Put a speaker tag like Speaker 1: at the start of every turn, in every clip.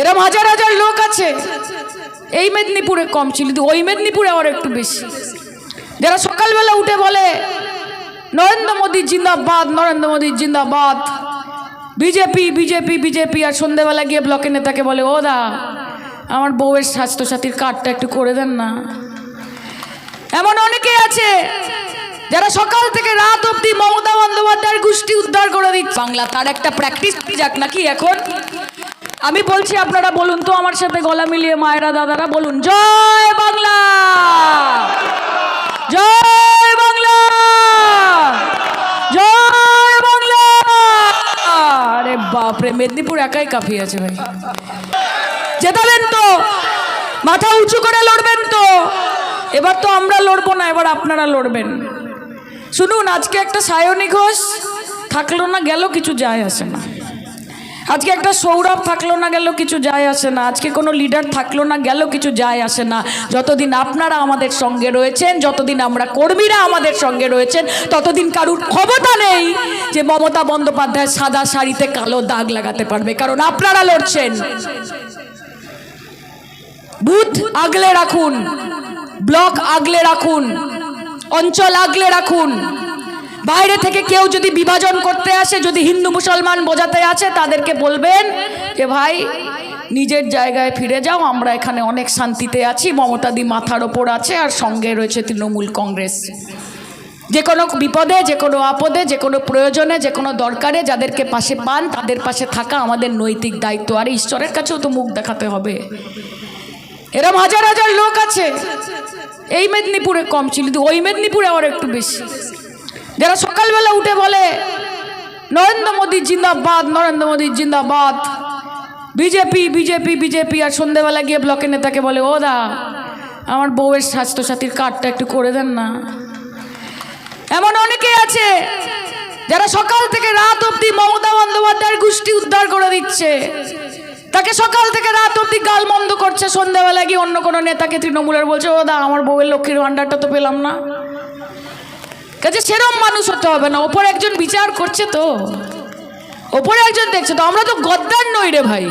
Speaker 1: এরম হাজার হাজার লোক আছে। এই মেদিনীপুরে কম ছিল, কিন্তু ওই মেদিনীপুরে আবার একটু বেশি। যারা সকালবেলা উঠে বলে, নরেন্দ্র মোদী জিন্দাবাদ, নরেন্দ্র মোদী জিন্দাবাদ। বিজেপি বিজেপি বিজেপি, আর সন্ধেবেলা গিয়ে ব্লকের নেতাকে বলে, ও দা, আমার বউয়ের স্বাস্থ্যসাথীর কার্ডটা একটু করে দেন না। এমন অনেকেই আছে, যারা সকাল থেকে রাত অব্দি মমতা বন্দ্যোপাধ্যায়ের গোষ্ঠী উদ্ধার করে দিচ্ছে। বাংলা তার একটা প্র্যাকটিস যাক নাকি এখন? আমি বলছি আপনারা বলুন তো আমার সাথে গলা মিলিয়ে মায়েরা, দাদারা বলুন, জয় বাংলা! জয় বাংলা! জয় বাংলা! আরে বাপরে, মেদিনীপুর একাই কাঁপিয়ে আছে ভাই। জেতাবেন তো, মাথা উঁচু করে লড়বেন তো। এবার তো আমরা লড়বো না, এবার আপনারা লড়বেন। শুনুন, আজকে একটা সায়নী ঘোষ, থাকল না, গেল, কিছু যায় আসে না। আজকে একটা সৌরভ থাকল না, গেল কিছু যায় আসে না। আজকে কোনো লিডার থাকল না, গেল কিছু যায় আসে না। যতদিন আপনারা আমাদের সঙ্গে রয়েছেন, যতদিন আমরা কর্মীরা আমাদের সঙ্গে রয়েছেন, ততদিন কারুর ক্ষমতা নেই যে মমতা বন্দ্যোপাধ্যায় সাদা শাড়িতে কালো দাগ লাগাতে পারবে, কারণ আপনারা লড়ছেন। বুথ আগলে রাখুন, ব্লক আগলে রাখুন, অঞ্চল আগলে রাখুন। বাইরে থেকে কেউ যদি বিভাজন করতে আসে, যদি হিন্দু মুসলমান বোঝাতে আছে তাদেরকে বলবেন যে, ভাই, নিজের জায়গায় ফিরে যাও, আমরা এখানে অনেক শান্তিতে আছি, মমতাদি মাথার ওপর আছে, আর সঙ্গে রয়েছে তৃণমূল কংগ্রেস। যে কোনো বিপদে, যে কোনো আপদে, যে কোনো প্রয়োজনে, যে কোনো দরকারে যাদেরকে পাশে পান, তাদের পাশে থাকা আমাদের নৈতিক দায়িত্ব। আর ঈশ্বরের কাছেও তো মুখ দেখাতে হবে। এরম হাজার হাজার লোক আছে। এই মেদিনীপুরে কম ছিল ওই মেদিনীপুরে আবার একটু বেশি। যারা সকালবেলা উঠে বলে, নরেন্দ্র মোদী জিন্দাবাদ, নরেন্দ্র মোদী জিন্দাবাদ। বিজেপি বিজেপি বিজেপি, আর সন্ধেবেলা গিয়ে ব্লকের নেতাকে বলে, ও দা, আমার বউয়ের স্বাস্থ্যসাথীর কার্ডটা একটু করে দেন না। এমন অনেকেই আছে যারা সকাল থেকে রাত অবধি মমতা বন্দ্যোপাধ্যায়ের গোষ্ঠী উদ্ধার করে দিচ্ছে। তাকে সকাল থেকে রাত অবধি গাল মন্দ করছে সন্ধ্যাবেলা গিয়ে অন্য কোনো নেতাকে তৃণমূলের বলছে, ও দা, আমার বউয়ের লক্ষ্মীর ভাণ্ডারটা তো পেলাম না। কাজে সেরম মানুষ হতে হবে না। ওপর একজন বিচার করছে তো। ওপরে একজন দেখছে তো। আমরা তো গদ্দার নই রে ভাই।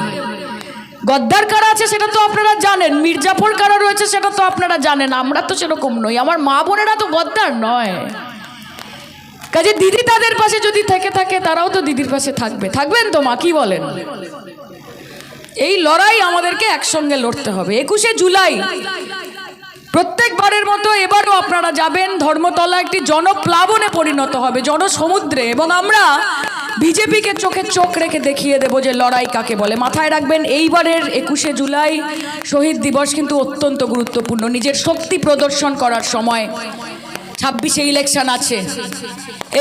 Speaker 1: গদ্দার কারা আছে সেটা তো আপনারা জানেন। মির্জাফর কারা রয়েছে সেটা তো আপনারা জানেন। আমরা তো সেরকম নই। আমার মা বোনেরা তো গদ্দার নয়। কাজে দিদি তাদের পাশে যদি থেকে থাকে, তারাও তো দিদির পাশে থাকবে। থাকবেন তো মা, কি বলেন? এই লড়াই আমাদেরকে একসঙ্গে লড়তে হবে। একুশে জুলাই। প্রত্যেকবারের মতো এবারও আপনারা যাবেন ধর্মতলা, একটি জনপ্লাবনে পরিণত হবে, জনসমুদ্রে। এবং আমরা বিজেপিকে চোখে চোখ রেখে দেখিয়ে দেব যে লড়াই কাকে বলে। মাথায় রাখবেন, এইবারের একুশে জুলাই শহীদ দিবস কিন্তু অত্যন্ত গুরুত্বপূর্ণ। নিজের শক্তি প্রদর্শন করার সময় ছাব্বিশে ইলেকশন আছে।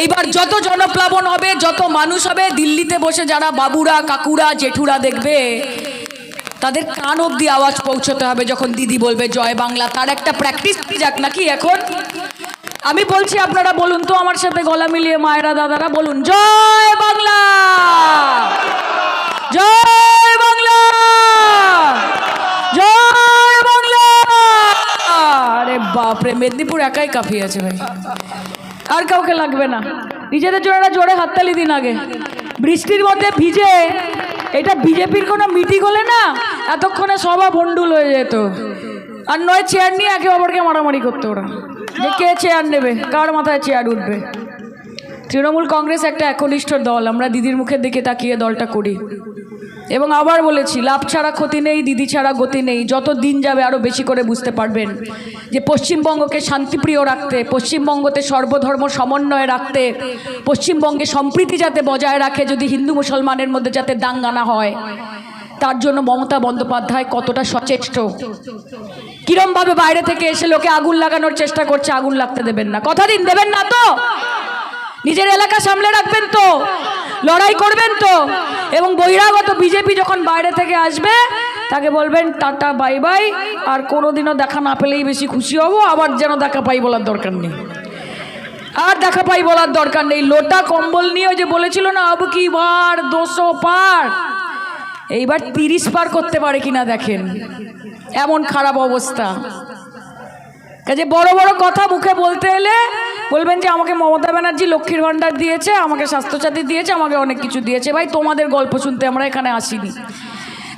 Speaker 1: এইবার যত জনপ্লাবন হবে, যত মানুষ হবে, দিল্লিতে বসে যারা বাবুরা, কাকুরা, জেঠুরা দেখবে তাদের কান অবধি আওয়াজ পৌঁছতে হবে যখন দিদি বলবে জয় বাংলা। তার একটা প্র্যাকটিস যাক নাকি এখন। আমি বলছি আপনারা বলুন তো, আমার সাথে গলা মিলিয়ে মায়েরা দাদারা বলুন, জয় বাংলা! জয় বাংলা! জয় বাংলা! আরে বাপরে, মেদিনীপুর একাই কাফি আছে ভাই। আর কাউকে লাগবে না। নিজেদের একটা জোরে হাততালি দিন আগে। বৃষ্টির মধ্যে ভিজে এটা বিজেপির কোনো মিটিং হলে না এতক্ষণে সভা ভণ্ডুল হয়ে যেত। আর নয় চেয়ার নিয়ে একে অপরকে মারামারি করতো ওরা। যে কে চেয়ার নেবে, কার মাথায় চেয়ার উঠবে। তৃণমূল কংগ্রেস একটা একনিষ্ঠ দল, আমরা দিদির মুখের দিকে তাকিয়ে দলটা করি। এবং আবার বলেছি, লাভ ছাড়া ক্ষতি নেই, দিদি ছাড়া গতি নেই। যত দিন যাবে আরও বেশি করে বুঝতে পারবেন যে পশ্চিমবঙ্গকে শান্তিপ্রিয় রাখতে, পশ্চিমবঙ্গতে সর্বধর্ম সমন্বয়ে রাখতে, পশ্চিমবঙ্গে সম্প্রীতি যাতে বজায় রাখে, যদি হিন্দু মুসলমানের মধ্যে যাতে দাঙ্গা না হয়, তার জন্য মমতা বন্দ্যোপাধ্যায় কতটা সচেষ্ট। কিরমভাবে বাইরে থেকে এসে লোকে আগুন লাগানোর চেষ্টা করছে, আগুন লাগতে দেবেন না। কথা দিন, দেবেন না তো? নিজের এলাকা সামলে রাখবেন তো? লড়াই করবেন তো। এবং বহিরাগত বিজেপি যখন বাইরে থেকে আসবে, তাকে বলবেন, টাটা, বাই বাই। আর কোনোদিনও দেখা না পেলেই বেশি খুশি হব, আবার যেন দেখা পাই বলার দরকার নেই। আর দেখা পাই বলার দরকার নেই। লোটা কম্বল নিয়ে যে বলেছিল না, আবু কি বার দুশো পার? এইবার তিরিশ পার করতে পারে কিনা দেখেন। এমন খারাপ অবস্থা। কাজে বড় বড় কথা মুখে বলতে এলে বলবেন যে আমাকে মমতা ব্যানার্জি, লক্ষ্মীর ভাণ্ডার দিয়েছে, আমাকে স্বাস্থ্যসাথী দিয়েছে, আমাকে অনেক কিছু দিয়েছে। ভাই, তোমাদের গল্প শুনতে আমরা এখানে আসিনি।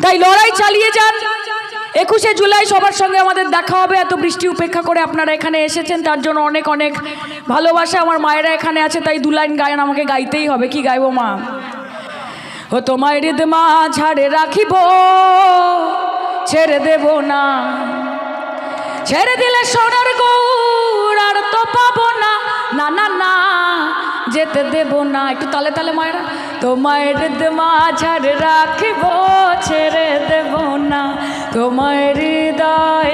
Speaker 1: তাই লড়াই চালিয়ে যান। একুশে জুলাই সবার সঙ্গে আমাদের দেখা হবে। এত বৃষ্টি উপেক্ষা করে আপনারা এখানে এসেছেন, তার জন্য অনেক অনেক ভালোবাসা আমার মায়েরা এখানে আছে। তাই দু লাইন গায়ন আমাকে গাইতেই হবে। কি গাইবো মা? ও, তোমায় হৃদ মা ঝাড়ে রাখিব, ছেড়ে দেব না। ছেড়ে দিলে সোনার গৌর আর তো পাবো না। না না না, যেতে দেব না। একটু তালে তালে মায়েরা, তোমায় হৃদ মা ঝাড়ে রাখিব, ছেড়ে দেব না। তোমায় হৃদয়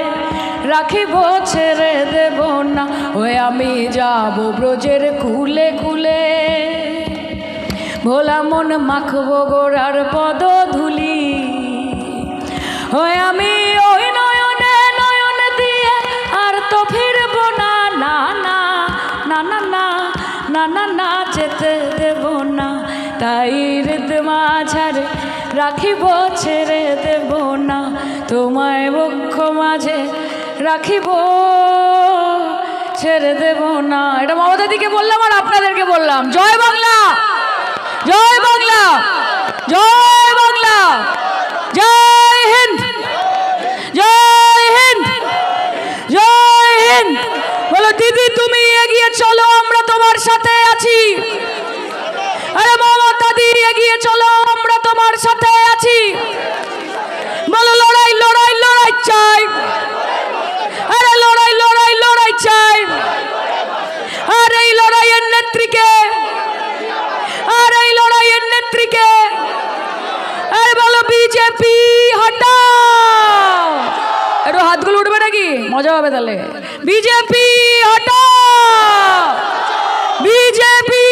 Speaker 1: রাখিব, ছেড়ে দেব না। ওই আমি যাব ব্রজের কুলে কুলে। ভোলা মন মাখবো গোড়ার পদ ধুলি ওই আমি রাখিব, ছেড়ে দেব না। তোমায় বক্ষ মাঝে রাখিব, ছেড়ে দেব না। এটা মমতা দিকে বললাম আর আপনাদেরকে বললাম। জয় বাংলা! জয় বাংলা! জয় বিজেপি হটাও। একটু হাতগুলো উঠবে নাকি? মজা হবে তাহলে। বিজেপি হটাও। বিজেপি